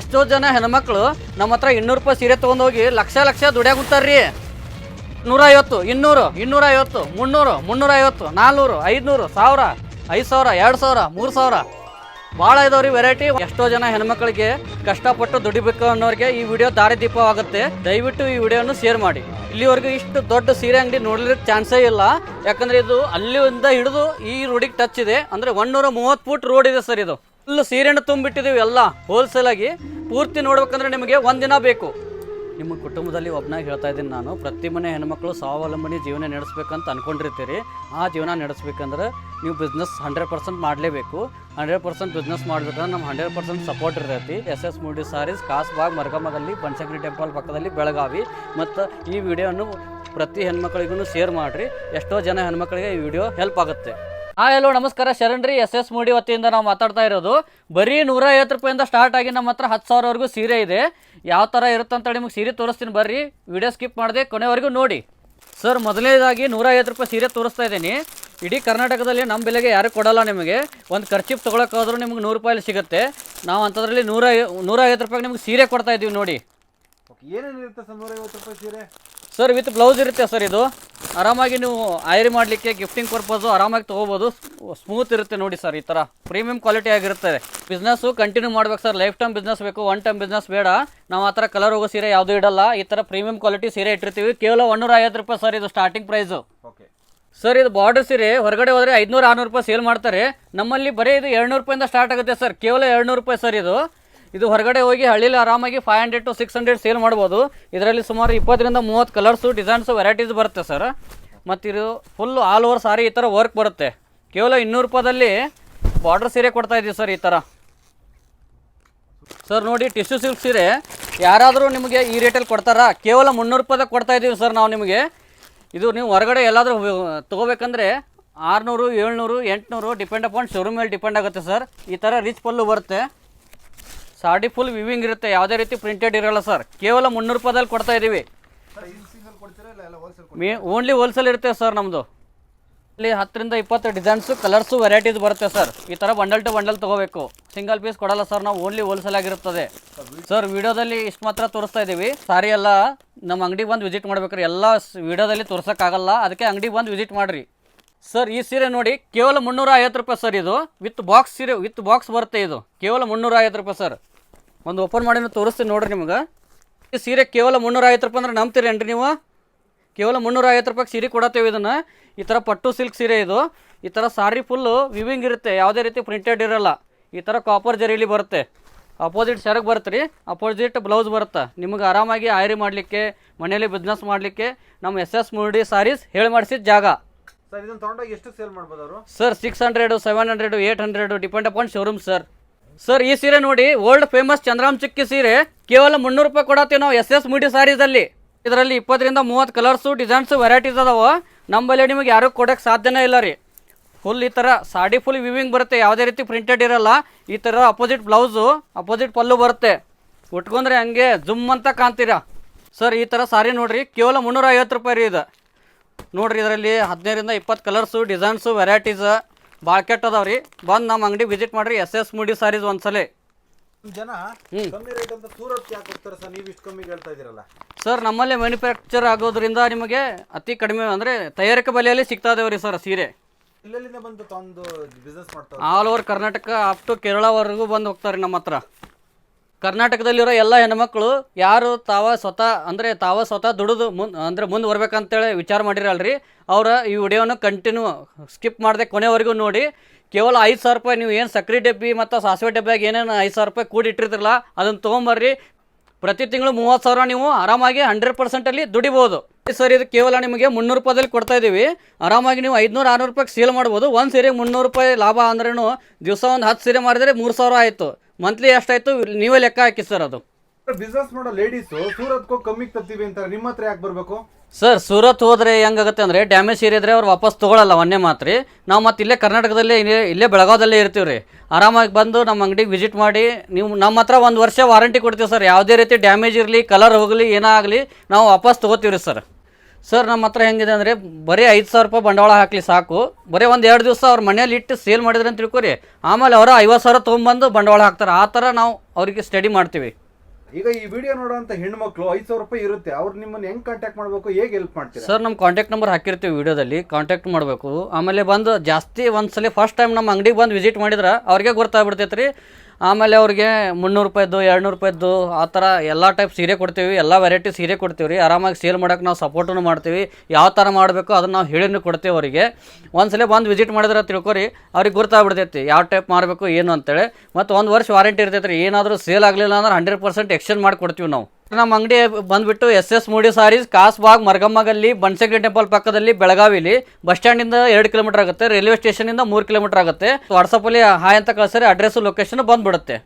ಎಷ್ಟೋ ಜನ ಹೆಣ್ಮಕ್ಳು ನಮ್ಮ ಹತ್ರ ಇನ್ನೂರು ರೂಪಾಯಿ ಸೀರೆ ತೊಗೊಂಡೋಗಿ ಲಕ್ಷ ಲಕ್ಷ ದುಡಿಯಾಗುತ್ತಾರ್ರಿ ನೂರ ಐವತ್ತು ಇನ್ನೂರು, ಇನ್ನೂರೈವತ್ತು, ಮುನ್ನೂರು, ಮುನ್ನೂರೈವತ್ತು, ನಾಲ್ನೂರು, ಐದುನೂರು, ಸಾವಿರ, ಐದು ಸಾವಿರ, ಎರಡು ಸಾವಿರ, ಮೂರು ಸಾವಿರ. ಭಾಳ ಇದಾವ್ರಿ ವೆರೈಟಿ ಎಷ್ಟೋ ಜನ ಹೆಣ್ಮಕ್ಳಿಗೆ ಕಷ್ಟಪಟ್ಟು ದುಡಿಬೇಕು ಅನ್ನೋರಿಗೆ ಈ ವಿಡಿಯೋ ದಾರಿದೀಪವಾಗುತ್ತೆ ದಯವಿಟ್ಟು ಈ ವಿಡಿಯೋನು ಶೇರ್ ಮಾಡಿ. ಇಲ್ಲಿವರೆಗೂ ಇಷ್ಟು ದೊಡ್ಡ ಸೀರೆ ಅಂಗಡಿ ನೋಡ್ಲಿಕ್ಕೆ ಚಾನ್ಸೇ ಇಲ್ಲ. ಯಾಕಂದ್ರೆ ಇದು ಅಲ್ಲಿಂದ ಹಿಡಿದು ಈ ರೋಡಿಗೆ ಟಚ್ ಇದೆ. ಅಂದ್ರೆ ಒನ್ನೂರ ಮೂವತ್ತು ಫೂಟ್ ರೋಡ್ ಇದೆ ಸರ್ ಇದು. ಫುಲ್ ಸೀರೆಯನ್ನು ತುಂಬಿಟ್ಟಿದ್ದೀವಿ ಎಲ್ಲ ಹೋಲ್ಸೇಲ್ ಆಗಿ. ಪೂರ್ತಿ ನೋಡ್ಬೇಕಂದ್ರೆ ನಿಮಗೆ ಒಂದಿನ ಬೇಕು. ನಿಮ್ಮ ಕುಟುಂಬದಲ್ಲಿ ಒಬ್ಬನಾಗಿ ಹೇಳ್ತಾ ಇದ್ದೀನಿ ನಾನು, ಪ್ರತಿ ಮನೆ ಹೆಣ್ಮಕ್ಳು ಸ್ವಾವಲಂಬನೆ ಜೀವನ ನಡೆಸ್ಬೇಕಂತ ಅಂದ್ಕೊಂಡಿರ್ತೀರಿ ಆ ಜೀವನ ನಡೆಸ್ಬೇಕಂದ್ರೆ ನೀವು ಬಿಸ್ನೆಸ್ ಹಂಡ್ರೆಡ್ ಪರ್ಸೆಂಟ್ ಮಾಡಲೇಬೇಕು. ಹಂಡ್ರೆಡ್ ಪರ್ಸೆಂಟ್ ಬಿಸ್ನೆಸ್ ಮಾಡ್ಬೇಕಂದ್ರೆ ನಮ್ಮ ಹಂಡ್ರೆಡ್ ಪರ್ಸೆಂಟ್ ಸಪೋರ್ಟ್ ಇರ್ತೈತಿ. S S Moodi sarees Khasbag, ಮರ್ಗಮಗಲ್ಲಿ Panchagiri temple ಪಕ್ಕದಲ್ಲಿ ಬೆಳಗಾವಿ. ಮತ್ತು ಈ ವಿಡಿಯೋನು ಪ್ರತಿ ಹೆಣ್ಮಕ್ಳಿಗೂ ಶೇರ್ ಮಾಡಿರಿ. ಎಷ್ಟೋ ಜನ ಹೆಣ್ಮಕ್ಳಿಗೆ ಈ ವಿಡಿಯೋ ಹೆಲ್ಪ್ ಆಗುತ್ತೆ. ಹಾಯ್ ಹಲೋ ನಮಸ್ಕಾರ. ಶರಣ್ ರೀ, ಎಸ್ ಎಸ್ ಮೂಡಿ ವತಿಯಿಂದ ನಾವು ಮಾತಾಡ್ತಾ ಇರೋದು. ಬರೀ ನೂರ ಐವತ್ತು ರೂಪಾಯಿಂದ ಸ್ಟಾರ್ಟ್ ಆಗಿ ನಮ್ಮ ಹತ್ರ ಹತ್ತು ಸಾವಿರವರೆಗೂ ಸೀರೆ ಇದೆ. ಯಾವ ಥರ ಇರುತ್ತಂತ ನಿಮಗೆ ಸೀರೆ ತೋರಿಸ್ತೀನಿ ಬರ್ರಿ. ವಿಡಿಯೋ ಸ್ಕಿಪ್ ಮಾಡಿದೆ, ಕೊನೆವರೆಗೂ ನೋಡಿ. ಸರ್ ಮೊದಲನೇದಾಗಿ ನೂರ ಐವತ್ತು ರೂಪಾಯಿ ಸೀರೆ ತೋರಿಸ್ತಾ ಇದ್ದೀನಿ. ಇಡೀ ಕರ್ನಾಟಕದಲ್ಲಿ ನಮ್ಮ ಬೆಲೆಗೆ ಯಾರು ಕೊಡಲ್ಲ ನಿಮಗೆ. ಒಂದು ಖರ್ಚಿಪ್ ತೊಗೊಳಕ್ಕಾದ್ರೂ ನಿಮ್ಗೆ ನೂರು ರೂಪಾಯಿ ಸಿಗುತ್ತೆ. ನಾವು ಅಂಥದ್ರಲ್ಲಿ ನೂರ ನೂರ ಐವತ್ತು ರೂಪಾಯಿಗೆ ನಿಮ್ಗೆ ಸೀರೆ ಕೊಡ್ತಾ ಇದ್ದೀವಿ ನೋಡಿ. ಏನೇನು ಇರುತ್ತೆ ಸರ್ ನೂರೈವತ್ತು ರೂಪಾಯಿ ಸೀರೆ? ಸರ್ ವಿತ್ ಬ್ಲೌಸ್ ಇರುತ್ತೆ ಸರ್ ಇದು. ಆರಾಮಾಗಿ ನೀವು ಐರಿ ಮಾಡಲಿಕ್ಕೆ ಗಿಫ್ಟಿಂಗ್ ಪರ್ಪಸು ಆರಾಮಾಗಿ ತೊಗೋಬೋದು. ಸ್ಮೂತ್ ಇರುತ್ತೆ ನೋಡಿ ಸರ್ ಈ ಥರ ಪ್ರೀಮಿಯಂ ಕ್ವಾಲಿಟಿ ಆಗಿರುತ್ತೆ. ಬಿಸ್ನೆಸ್ಸು ಕಂಟಿನ್ಯೂ ಮಾಡ್ಬೇಕು ಸರ್ ಲೈಫ್ ಟೈಮ್ ಬಿಸ್ನೆಸ್ ಬೇಕು ಒನ್ ಟೈಮ್ ಬಿಸ್ನೆಸ್ ಬೇಡ. ನಾವು ಆ ಥರ ಕಲರ್ ಹೋಗೋ ಸೀರೆ ಯಾವುದೂ ಇಡಲ್ಲ. ಈ ಥರ ಪ್ರೀಮಿಯಂ ಕ್ವಾಲಿಟಿ ಸೀರೆ ಇಟ್ಟಿರ್ತೀವಿ. ಕೇವಲ ಒನ್ನೂರ ಐವತ್ತು ರೂಪಾಯಿ ಸರ್ ಇದು ಸ್ಟಾರ್ಟಿಂಗ್ ಪ್ರೈಸು ಓಕೆ ಸರ್ ಇದು ಬಾರ್ಡರ್ ಸೀರೆ ಹೊರಗಡೆ ಹೋದರೆ ಐದುನೂರು ಆರುನೂರು ರೂಪಾಯಿ ಸೇಲ್ ಮಾಡ್ತಾರೆ. ನಮ್ಮಲ್ಲಿ ಬರೀ ಇದು ಎರಡುನೂರು ರೂಪಾಯಿಂದ ಸ್ಟಾರ್ಟ್ ಆಗುತ್ತೆ ಸರ್ ಕೇವಲ ಎರಡುನೂರು ರೂಪಾಯಿ ಸರ್ ಇದು. ಇದು ಹೊರಗಡೆ ಹೋಗಿ ಹಳ್ಳಿಲಿ ಆರಾಮಾಗಿ five hundred to six hundred sale ಮಾಡ್ಬೋದು. ಇದರಲ್ಲಿ ಸುಮಾರು ಇಪ್ಪತ್ತರಿಂದ ಮೂವತ್ತು ಕಲರ್ಸು ಡಿಸೈನ್ಸು ವೆರೈಟೀಸ್ ಬರುತ್ತೆ ಸರ್ ಮತ್ತು ಇದು ಫುಲ್ ಆಲ್ ಓವರ್ ಸಾರಿ ಈ ಥರ ವರ್ಕ್ ಬರುತ್ತೆ. ಕೇವಲ ಇನ್ನೂರು ರೂಪಾಯಿದಲ್ಲಿ ಬಾರ್ಡರ್ ಸೀರೆ ಕೊಡ್ತಾ ಇದ್ದೀವಿ ಸರ್ ಈ ಥರ ಸರ್ ನೋಡಿ ಟಿಶ್ಯೂ ಸಿಲ್ಕ್ ಸೀರೆ ಯಾರಾದರೂ ನಿಮಗೆ ಈ ರೇಟಲ್ಲಿ ಕೊಡ್ತಾರಾ? ಕೇವಲ ಮುನ್ನೂರು ರೂಪಾಯಿದಾಗ ಕೊಡ್ತಾ ಇದ್ದೀವಿ ಸರ್ ನಾವು ನಿಮಗೆ. ಇದು ನೀವು ಹೊರಗಡೆ ಎಲ್ಲಾದರೂ ತೊಗೋಬೇಕಂದ್ರೆ ಆರುನೂರು, ಏಳ್ನೂರು, ಎಂಟುನೂರು ಡಿಪೆಂಡ್ ಅಪಾನ್ ಶೋರೂಮ್ ಮೇಲೆ ಡಿಪೆಂಡ್ ಆಗುತ್ತೆ ಸರ್ ಈ ಥರ ರಿಚ್ ಪಲ್ಲು ಬರುತ್ತೆ. ಸಾಡಿ ಫುಲ್ ವಿವಿಂಗ್ ಇರುತ್ತೆ, ಯಾವುದೇ ರೀತಿ ಪ್ರಿಂಟೆಡ್ ಇರಲ್ಲ ಸರ್ ಕೇವಲ ಮುನ್ನೂರು ರೂಪಾಯಿದಲ್ಲಿ ಕೊಡ್ತಾ ಇದ್ದೀವಿ ಮೇ ಓನ್ಲಿ ಹೋಲ್ಸೇಲ್ ಇರುತ್ತೆ ಸರ್ ನಮ್ಮದು ಇಲ್ಲಿ ಹತ್ತರಿಂದ ಇಪ್ಪತ್ತು ಡಿಸೈನ್ಸು ಕಲರ್ಸು ವೆರೈಟೀಸ್ ಬರುತ್ತೆ ಸರ್ ಈ ಥರ ಬಂಡಲ್ ಟು ಬಂಡಲ್ ತೊಗೋಬೇಕು. ಸಿಂಗಲ್ ಪೀಸ್ ಕೊಡಲ್ಲ ಸರ್ ನಾವು ಓನ್ಲಿ ಹೋಲ್ಸೇಲ್ ಆಗಿರುತ್ತದೆ. ಸರ್ ವಿಡಿಯೋದಲ್ಲಿ ಇಷ್ಟು ಮಾತ್ರ ತೋರಿಸ್ತಾ ಇದ್ದೀವಿ ಸಾರಿ ಎಲ್ಲ ನಮ್ಮ ಅಂಗಡಿಗೆ ಬಂದು ವಿಸಿಟ್ ಮಾಡ್ಬೇಕ್ರಿ. ಎಲ್ಲ ವಿಡಿಯೋದಲ್ಲಿ ತೋರ್ಸೋಕ್ಕಾಗಲ್ಲ. ಅದಕ್ಕೆ ಅಂಗಡಿಗೆ ಬಂದು ವಿಸಿಟ್ ಮಾಡಿರಿ. ಸರ್, ಈ ಸೀರೆ ನೋಡಿ, ಕೇವಲ ಮುನ್ನೂರ ಐವತ್ತು ರೂಪಾಯಿ ಸರ್ ಇದು. ವಿತ್ ಬಾಕ್ಸ್ ಸೀರೆ, ವಿತ್ ಬಾಕ್ಸ್ ಬರುತ್ತೆ ಇದು. ಕೇವಲ ಮುನ್ನೂರ ಐವತ್ತು ರೂಪಾಯಿ ಸರ್. ಒಂದು ಓಪನ್ ಮಾಡಿ ತೋರಿಸ್ತೀನಿ ನೋಡ್ರಿ ನಿಮ್ಗೆ. ಈ ಸೀರೆ ಕೇವಲ ಮುನ್ನೂರ ಐವತ್ತು ರೂಪಾಯಿ ಅಂದ್ರೆ ನಂಬ್ತೀರೇನ್ರಿ ನೀವು? ಕೇವಲ ಮುನ್ನೂರ ಐವತ್ತು ರೂಪಾಯಿಗೆ ಸೀರೆ ಕೊಡತ್ತೇವೆ ಇದನ್ನು. ಈ ಥರ ಪಟ್ಟು ಸಿಲ್ಕ್ ಸೀರೆ ಇದು. ಈ ಥರ ಸಾರಿ ಫುಲ್ಲು ವಿವಿಂಗ್ ಇರುತ್ತೆ. ಯಾವುದೇ ರೀತಿ ಪ್ರಿಂಟೆಡ್ ಇರಲ್ಲ. ಈ ಥರ ಕಾಪರ್ ಜರೀಲಿ ಬರುತ್ತೆ. ಅಪೋಸಿಟ್ ಸೆರಗ್ ಬರುತ್ತೆ ರೀ. ಅಪೋಸಿಟ್ ಬ್ಲೌಸ್ ಬರುತ್ತೆ. ನಿಮಗೆ ಆರಾಮಾಗಿ ಆಯ್ರಿ ಮಾಡಲಿಕ್ಕೆ ಮನೇಲಿ ಬಿಸ್ನೆಸ್ ಮಾಡಲಿಕ್ಕೆ, ನಮ್ಮ ಎಸ್ ಎಸ್ ಮುರುಡಿ ಸಾರೀಸ್ ಹೇಳಿ ಮಾಡಿಸಿದ ಜಾಗ. ಸರ್, ಇದನ್ನ ಎಷ್ಟು ಸೇಲ್ ಮಾಡ್ಬೋದು ಅವರು? Sir six hundred seven hundred eight hundred depend upon showroom sir sir ಈ ಸೀರೆ ನೋಡಿ ವರ್ಲ್ಡ್ ಫೇಮಸ್ ಚಂದ್ರಾಮ್ ಚಿಕ್ಕಿ ಸೀರೆ, ಕೇವಲ ಮುನ್ನೂರು ರೂಪಾಯಿ ಕೊಡತ್ತೀವಿ ನಾವು ಎಸ್ ಎಸ್ ಮುಡಿ ಸಾರೀಸಲ್ಲಿ ಇದರಲ್ಲಿ ಇಪ್ಪತ್ತರಿಂದ ಮೂವತ್ತು ಕಲರ್ಸು ಡಿಸೈನ್ಸು ವೆರೈಟೀಸ್ ಅದಾವ. ನಮ್ಮಲ್ಲಿ ನಿಮಗೆ ಯಾರು ಕೊಡೋಕ್ಕೆ ಸಾಧ್ಯನೇ ಇಲ್ಲ ರೀ. ಫುಲ್ ಈ ಥರ ಸಾಡಿ ಫುಲ್ ವಿವಿಂಗ್ ಬರುತ್ತೆ, ಯಾವುದೇ ರೀತಿ ಪ್ರಿಂಟೆಡ್ ಇರಲ್ಲ. ಈ ಥರ ಅಪೋಸಿಟ್ ಬ್ಲೌಸು ಅಪೋಸಿಟ್ ಪಲ್ಲು ಬರುತ್ತೆ. ಉಟ್ಕೊಂಡ್ರೆ ಹಂಗೆ ಜುಮ್ ಅಂತ ಕಾಣ್ತೀರಾ? ಸರ್ ಈ ಥರ ಸಾರಿ ನೋಡ್ರಿ, ಕೇವಲ ಮುನ್ನೂರ ಐವತ್ತು ರೂಪಾಯಿ ರೀ ಇದು. ನೋಡ್ರಿ ಇದರಲ್ಲಿ ಹದಿನೈದರಿಂದ ಇಪ್ಪತ್ತು ಕಲರ್ಸು ಡಿಸೈನ್ಸು ವೆರೈಟೀಸ್ ಭಾಳ ಕೆಟ್ಟ ಅದಾವ ರೀ ಬಂದು ನಮ್ಮ ಅಂಗಡಿ ವಿಸಿಟ್ ಮಾಡಿರಿ ಎಸ್ ಎಸ್ ಮುಡಿ ಸಾರೀಸ್ ಒಂದ್ಸಲಿ. ಜನ ಹ್ಮ್. ಕಮ್ಮಿ ರೇಟ್ ಅಂತ ಸೂರತ್ ಯಾಕೆ ಹೋಗ್ತಾರೆ ಸರ್ ನೀವು ಇಷ್ಟು ಕಮ್ಮಿಗೆ ಹೇಳ್ತಾ ಇದ್ದೀರಲ್ಲ. ಸರ್ ನಮ್ಮಲ್ಲೇ ಮ್ಯಾನುಫ್ಯಾಕ್ಚರ್ ಆಗೋದ್ರಿಂದ ನಿಮಗೆ ಅತಿ ಕಡಿಮೆ ಅಂದರೆ ತಯಾರಿಕೆ ಬೆಲೆಯಲ್ಲಿ ಸಿಗ್ತಾ ಇದಾವೆ ರೀ ಸರ್ ಸೀರೆ. ಇಲ್ಲೆಲ್ಲಿಂದ ಬಂದು ತಂದು ಬಿಸ್ನೆಸ್ ಮಾಡ್ತಾರೆ all over Karnataka up to ಕೇರಳವರೆಗೂ ಬಂದು ಹೋಗ್ತಾರೆ ನಮ್ಮ ಹತ್ರ. ಕರ್ನಾಟಕದಲ್ಲಿರೋ ಎಲ್ಲ ಹೆಣ್ಮಕ್ಳು ಯಾರು ತಾವ ಸ್ವತಃ, ಅಂದರೆ ತಾವ ಸ್ವತಃ ದುಡಿದು ಮುನ್, ಅಂದರೆ ಮುಂದೆ ಬರ್ಬೇಕಂತೇಳಿ ವಿಚಾರ ಮಾಡಿರಲ್ರಿ. ಅವರ ಈ ವಿಡಿಯೋನ ಕಂಟಿನ್ಯೂ ಸ್ಕಿಪ್ ಮಾಡದೆ ಕೊನೆವರೆಗೂ ನೋಡಿ. ಕೇವಲ ಐದು ಸಾವಿರ ರೂಪಾಯಿ ನೀವು ಏನು ಸಕ್ರೆ ಡಬ್ಬಿ ಮತ್ತು ಸಾಸಿವೆ ಡಬ್ಬಿಯಾಗ ಏನೇನು ಐದು ಸಾವಿರ ರೂಪಾಯಿ ಕೂಡಿ ಇಟ್ಟಿರ್ತಿರಲ್ಲ ಅದನ್ನು ತೊಗೊಂಬರ್ರಿ. ಪ್ರತಿ ತಿಂಗಳು ಮೂವತ್ತು ಸಾವಿರ ನೀವು ಆರಾಮಾಗಿ ಹಂಡ್ರೆಡ್ ಪರ್ಸೆಂಟಲ್ಲಿ ದುಡಿಬೋದು. ಸರ್ ಇದು ಕೇವಲ ನಿಮಗೆ ಮುನ್ನೂರು ರೂಪಾಯಿದಲ್ಲಿ ಕೊಡ್ತಾ ಇದ್ದೀವಿ ಆರಾಮಾಗಿ ನೀವು ಐದುನೂರು, ಆರುನೂರು ರೂಪಾಯಿಗೆ ಸೇಲ್ ಮಾಡ್ಬೋದು. ಒಂದು ಸೀರೆಗೆ ಮುನ್ನೂರು ರೂಪಾಯಿ ಲಾಭ ಅಂದ್ರೂ ದಿವಸ ಒಂದು ಹತ್ತು ಸೀರೆ ಮಾಡಿದರೆ ಮೂರು ಸಾವಿರ ಆಯಿತು. ಮಂತ್ಲಿ ಎಷ್ಟಾಯ್ತು? ನೀವೇ ಲೆಕ್ಕ ಹಾಕಿ ಸರ್ ಅದು. ಬಿಸ್ನೆಸ್ ಮಾಡೋ ಲೇಡೀಸು ಸೂರತ್ಗೂ ಕಮ್ಮಿ ತತ್ತೀವಿ ಅಂತಾರೆ. ನಿಮ್ಮ ಹತ್ರ ಯಾಕೆ ಬರಬೇಕು? ಸರ್ ಸೂರತ್ ಹೋದ್ರೆ ಹೆಂಗಾಗುತ್ತೆ ಅಂದರೆ ಡ್ಯಾಮೇಜ್ ಸೀರೆ ಇದ್ರೆ ಅವ್ರು ವಾಪಸ್ ತೊಗೊಳಲ್ಲ ಒಂದೇ ಮಾತ್ರಿ ನಾವು ಮತ್ತೆ ಇಲ್ಲೇ ಕರ್ನಾಟಕದಲ್ಲೇ ಇಲ್ಲೇ ಇಲ್ಲೇ ಬೆಳಗಾವದಲ್ಲೇ ಇರ್ತೀವಿ ರೀ. ಆರಾಮಾಗಿ ಬಂದು ನಮ್ಮ ಅಂಗಡಿಗೆ ವಿಸಿಟ್ ಮಾಡಿ ನೀವು ನಮ್ಮ ಹತ್ರ ಒಂದು ವರ್ಷ ವಾರಂಟಿ ಕೊಡ್ತೀವಿ ಸರ್ ಯಾವುದೇ ರೀತಿ ಡ್ಯಾಮೇಜ್ ಇರಲಿ ಕಲರ್ ಹೋಗಲಿ ಏನಾಗಲಿ ನಾವು ವಾಪಸ್ ತೊಗೋತೀವಿ ರೀ ಸರ್ ಸರ್ ನಮ್ಮ ಹತ್ರ ಹೆಂಗಿದೆ ಅಂದರೆ ಬರೀ ಐದು ಸಾವಿರ ರೂಪಾಯಿ ಬಂಡವಾಳ ಹಾಕಲಿ ಸಾಕು. ಬರೀ ಒಂದು ಎರಡು ದಿವಸ ಅವ್ರ ಮನೇಲಿ ಇಟ್ಟು ಸೇಲ್ ಮಾಡಿದ್ರೆ ಅಂತ ತಿಳ್ಕೊರಿ. ಆಮೇಲೆ ಅವರು ಐವತ್ತು ಸಾವಿರ ತೊಗೊಂಬಂದು ಬಂಡವಾಳ ಹಾಕ್ತಾರೆ. ಆ ಥರ ನಾವು ಅವರಿಗೆ ಸ್ಟಡಿ ಮಾಡ್ತೀವಿ. ಈಗ ಈ ವಿಡಿಯೋ ನೋಡುವಂತ ಹೆಣ್ಮಕ್ಳು ಐದು ಸಾವಿರ ರೂಪಾಯಿ ಇರುತ್ತೆ. ಅವ್ರು ನಿಮ್ಮನ್ನ ಹೆಂಗ್ ಕಾಂಟ್ಯಾಕ್ಟ್ ಮಾಡಬೇಕು ಹೇಗೆ ಹೆಲ್ಪ್ ಮಾಡ್ತೀರಾ? ಸರ್ ನಮ್ಮ ಕಾಂಟ್ಯಾಕ್ಟ್ ನಂಬರ್ ಹಾಕಿರ್ತೀವಿ ವಿಡಿಯೋದಲ್ಲಿ. ಕಾಂಟ್ಯಾಕ್ಟ್ ಮಾಡಬೇಕು. ಆಮೇಲೆ ಬಂದು ಜಾಸ್ತಿ ಒಂದ್ಸಲ ಫಸ್ಟ್ ಟೈಮ್ ನಮ್ಮ ಅಂಗಡಿಗೆ ಬಂದು ವಿಸಿಟ್ ಮಾಡಿದ್ರೆ ಅವ್ರಿಗೆ ಗೊತ್ತಾಗ್ಬಿಡ್ತೈತೆ ರೀ ಆಮೇಲೆ ಅವ್ರಿಗೆ ಮುನ್ನೂರು ರೂಪಾಯಿದ್ದು ಎರಡು ರೂಪಾಯಿದ್ದು ಆ ಥರ ಎಲ್ಲ ಟೈಪ್ ಸೀರೆ ಕೊಡ್ತೀವಿ, ಎಲ್ಲ ವೆರೈಟಿ ಸೀರೆ ಕೊಡ್ತೀವಿ ರೀ ಆರಾಮಾಗಿ ಸೇಲ್ ಮಾಡೋಕೆ ನಾವು ಸಪೋರ್ಟನ್ನು ಮಾಡ್ತೀವಿ. ಯಾವ ಥರ ಮಾಡಬೇಕು ಅದನ್ನು ನಾವು ಹೇಳಿನೂ ಕೊಡ್ತೀವಿ ಅವರಿಗೆ. ಒಂದ್ಸಲ ಬಂದು ವಿಸಿಟ್ ಮಾಡಿದ್ರೆ ತಿಳ್ಕೊರಿ, ಅವ್ರಿಗೆ ಗೊತ್ತಾಗ್ಬಿಡ್ತೈತಿ ಯಾವ ಟೈಪ್ ಮಾಡಬೇಕು ಏನು ಅಂತೇಳಿ. ಮತ್ತು ಒಂದು ವರ್ಷ ವಾರಂಟಿ ಇರ್ತೈತೆ ರೀ ಏನಾದರೂ ಸೇಲ್ ಆಗಲಿಲ್ಲ ಅಂದ್ರೆ ಹಂಡ್ರೆಡ್ ಪರ್ಸೆಂಟ್ ಎಕ್ಸ್ಚೇಂಜ್ ಮಾಡಿ ಕೊಡ್ತೀವಿ ನಾವು. ನಮ್ಮ ಅಂಗಡಿ ಬಂದ್ಬಿಟ್ಟು S S Moodi sarees, Khasbag, ಮರಗಮ್ಮಗಲ್ಲಿ Banashankari temple ಪಕ್ಕದಲ್ಲಿ ಬೆಳಗಾವಿಲಿ. ಬಸ್ ಸ್ಟ್ಯಾಂಡಿಂದ ಎರಡು ಕಿಲೋಮೀಟರ್ ಆಗುತ್ತೆ. ರೈಲ್ವೆ ಸ್ಟೇಷನಿಂದ ಮೂರು ಕಿಲೋಮೀಟರ್ ಆಗುತ್ತೆ. ವಾಟ್ಸಪ್ಪಲ್ಲಿ ಹಾಯ್ ಅಂತ ಕಳಿಸಿದ್ರೆ ಅಡ್ರೆಸ್ ಲೊಕೇಶನ್ ಬಂದ್ಬಿಡುತ್ತೆ.